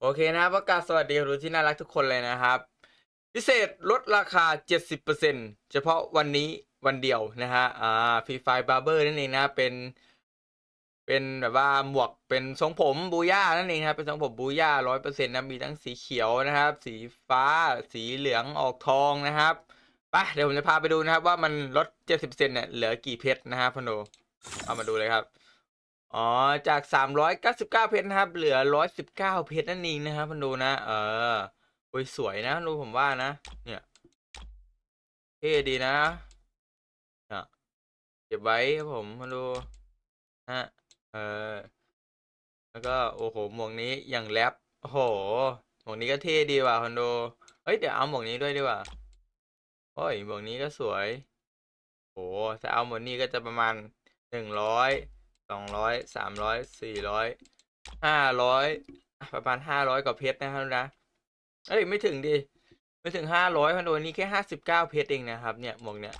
โอเคนะครับประกาศสวัสดีคุณผู้ที่น่ารักทุกคนเลยนะครับ พิเศษลดราคา 70%เฉพาะวันนี้วันเดียวนะฮะอ่าฟรีไฟบาร์เบอร์นั่นเองนะเป็น เป็นแบบว่าหมวกเป็นทรงผมบูย่านั่นเองครับเป็นทรงผมบูย่าร้อยเปอร์เซ็นต์นะมีทั้งสีเขียวนะครับ สีฟ้า สีเหลืองออกทองนะครับไปเดี๋ยวผมจะพาไปดูนะครับว่ามันลด 70%เนี่ยเหลือกี่เพชรนะฮะพนโดเอามาดูเลยครับ อ๋อ จาก 399 เพชรนะครับ เหลือ 119 เพชรนั่นเองนะครับมันดูนะ เออโอ้ยสวยนะดูผมว่านะ เนี่ยเท่ดีนะเนี่ยเก็บไว้ครับผมมาดูนะเออแล้วก็โอ้โหหมวกนี้อย่างแรปโอ้โหหมวกนี้ก็เท่ดีว่ะคอนโดเฮ้ยเดี๋ยวเอาหมวกนี้ด้วยดีกว่าโอ้ยหมวกนี้ก็สวยโอ้ถ้าเอาหมวกนี้ก็จะประมาณหนึ่งร้อย สองร้อยสามร้อยสี่ร้อยห้าร้อยประมาณห้าร้อยกว่าเพชรนะครับนะ เอ้ยไม่ถึงดิไม่ถึงห้าร้อยพันโดนี่แค่ห้าสิบเก้าเพชรเองนะครับ เนี่ยหมวกเนี่ย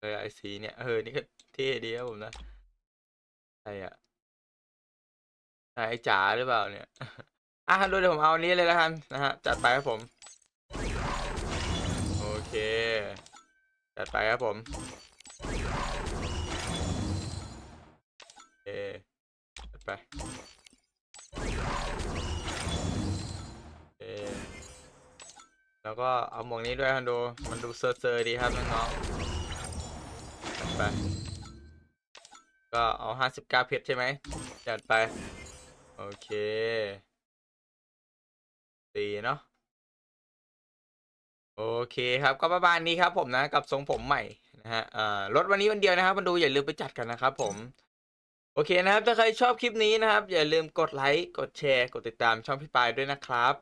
เออไอสีเนี่ยเออนี่ก็เท่ดีครับผมนะใช่อะใช่ไอจ๋าหรือเปล่าเนี่ยอะดูเดี๋ยวผมเอานนี้เลยแล้วกันนะฮะจัดไปครับผม โอเค จัดไปครับผม ไปเอแล้วก็เอาหมวกนี้ด้วยคันดู มันดูเซอร์เซอร์ดีครับน้องๆไป ก็เอาห้าสิบเก้าเพชรใช่ไหม จัดไป โอเคดีเนาะโอเคครับก็ประมาณนี้ครับผมนะกับทรงผมใหม่นะฮะอ่ารถวันนี้วันเดียวนะครับมาดูอย่าลืมไปจัดกันนะครับผม โอเคนะครับ ถ้าใครชอบคลิปนี้นะครับ อย่าลืมกดไลค์ กดแชร์ กดติดตามช่องพี่ปายด้วยนะครับ